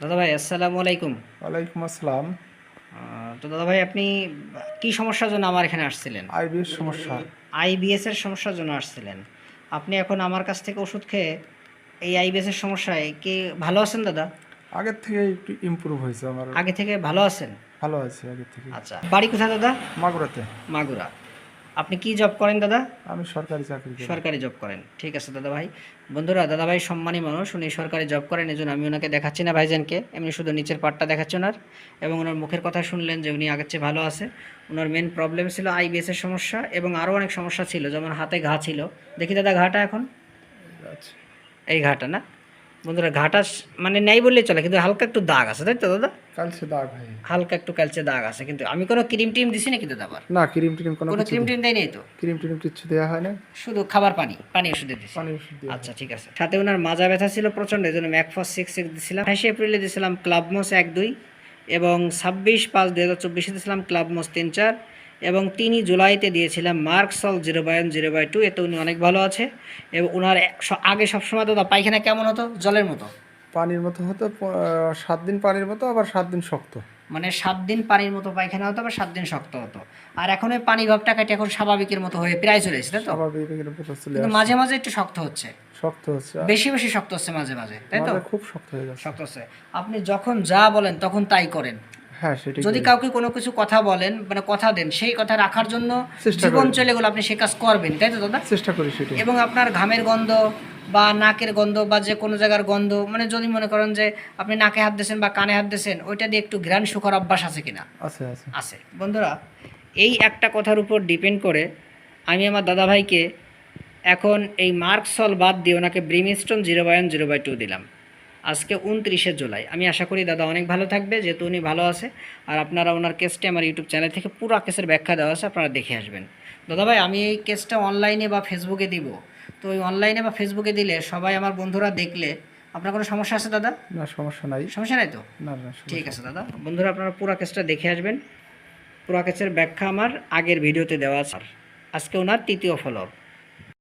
দাদা ভাই আসসালামু আলাইকুম। ওয়ালাইকুম আসসালাম। তো দাদা ভাই আপনি কি সমস্যার জন্য আমার এখানে আসছিলেন? আইবিএস সমস্যা। আইবিএস এর সমস্যার জন্য আসছিলেন। আপনি এখন আমার কাছ থেকে ওষুধ খেয়ে এই আইবিএস এর সমস্যায় কি ভালো আছেন দাদা? আগের থেকে একটু ইমপ্রুভ হয়েছে আমার। আগে থেকে ভালো আছেন? ভালো আছে আগের থেকে। আচ্ছা বাড়ি কোথায় দাদা? মাগুরাতে। মাগুরা। আপনি কি জব করেন দাদা? আমি সরকারি চাকরি সরকারি জব করেন। ঠিক আছে দাদা ভাই। বন্ধুরা দাদা ভাই সম্মানী মানুষ উনি সরকারি জব করেন এই জন্য আমি ওনাকে দেখাচ্ছি না ভাইজানকে। এমনি শুধু নিচের পাটটা দেখাচ্ছি ওনার এবং ওনার মুখের কথা শুনলেন যে উনি আগের চেয়ে ভালো আছে। ওনার মেন প্রবলেম ছিল আইবিএস এর সমস্যা এবং আরও অনেক সমস্যা ছিল যেমন হাতে ঘা ছিল। দেখি দাদা ঘাটা এখন। এই ঘাটা না? বন্ধুরা ঘাটা স- মানে নেই বললেই চলে কিন্তু হালকা একটু দাগ আছে তাই তো দাদা? কালছে দাগ ভাই হালকা একটু কালচে দাগ আছে কিন্তু আমি কোনো ক্রিম টিম দিছি না কিন্তু দাবার না ক্রিম টিম কোনো কোনো ক্রিম টিম দেয় নেই তো? ক্রিম টিম কিছু দেওয়া হয় না শুধু খাবার পানি পানি ওষুধে দিছি পানি ওষুধ দিয়ে। আচ্ছা ঠিক আছে। সাথে ওনার মাজা ব্যথা ছিল প্রচণ্ড এই জন্য ম্যাকফস সিক্স সিক্স দিয়েছিলাম আঠাশে এপ্রিলে দিয়েছিলাম ক্লাবমোস এক দুই এবং ছাব্বিশ পাঁচ দু হাজার চব্বিশে দিয়েছিলাম ক্লাবমোস তিন চার। এবং তিনই জুলাইতে দিয়েছিলাম merc sol zero by one zero by two. এতে উনি অনেক ভালো আছে। এবং ওনার আগে সবসময় দাদা পায়খানা কেমন হতো? জলের মতো? পানির মতো হতো সাত দিন পানির মতো আবার সাত দিন শক্ত। মানে সাত দিন পানির মতো পায়খানা হতো বা সাত দিন শক্ত হতো। আর এখন ওই পানি ভাবটা কেটে এখন স্বাভাবিকের মতো হয়ে প্রায় চলে এসেছে তো? স্বাভাবিক এর উপর চলে কিন্তু মাঝে মাঝে একটু শক্ত হচ্ছে। শক্ত হচ্ছে বেশি বেশি শক্ত হচ্ছে মাঝে মাঝে তাই তো? খুব শক্ত হয়ে যাচ্ছে। শক্ত হচ্ছে। আপনি যখন যা বলেন তখন তাই করেন। হ্যাঁ যদি কাউকে কোনো কিছু কথা বলেন মানে কথা দেন সেই কথা রাখার জন্য জীবন চলে গেলে আপনি সে কাজ করবেন তাই তো দাদা? চেষ্টা করি সেটাই। এবং আপনার ঘামের গন্ধ বা নাকের গন্ধ বা যে কোনো জায়গার গন্ধ মানে যদি মনে করেন যে আপনি নাকে হাত দিয়েছেন বা কানে হাত দিয়েছেন ওইটা দিয়ে একটু ঘ্রাণ সুখর অভ্যাস আছে কিনা? আছে আছে। আছে। বন্ধুরা এই একটা কথার উপর ডিপেন্ড করে আমি আমার দাদাভাইকে এখন এই মার্কসল বাদ দিয়ে ওনাকে brimstone zero by one zero by two দিলাম। আজকে উনত্রিশে জুলাই। আমি আশা করি দাদা অনেক ভালো থাকবে যেহেতু উনি ভালো আছে। আর আপনারা ওনার কেসটি আমার ইউটিউব চ্যানেল থেকে পুরো কেসের ব্যাখ্যা দেওয়া আছে আপনারা দেখে আসবেন। দাদাভাই আমি এই কেসটা অনলাইনে বা ফেসবুকে দিব। তো ওই অনলাইনে বা ফেসবুকে দিলে সবাই আমার বন্ধুরা দেখলে আপনার কোনো সমস্যা আছে দাদা? না সমস্যা নাই। সমস্যা নাই তো? না না ঠিক আছে দাদা। বন্ধুরা আপনারা পুরো কেসটা দেখে আসবেন। পুরো কেসের ব্যাখ্যা আমার আগের ভিডিওতে দেওয়া আছে। আজকে ওনার তৃতীয় ফলো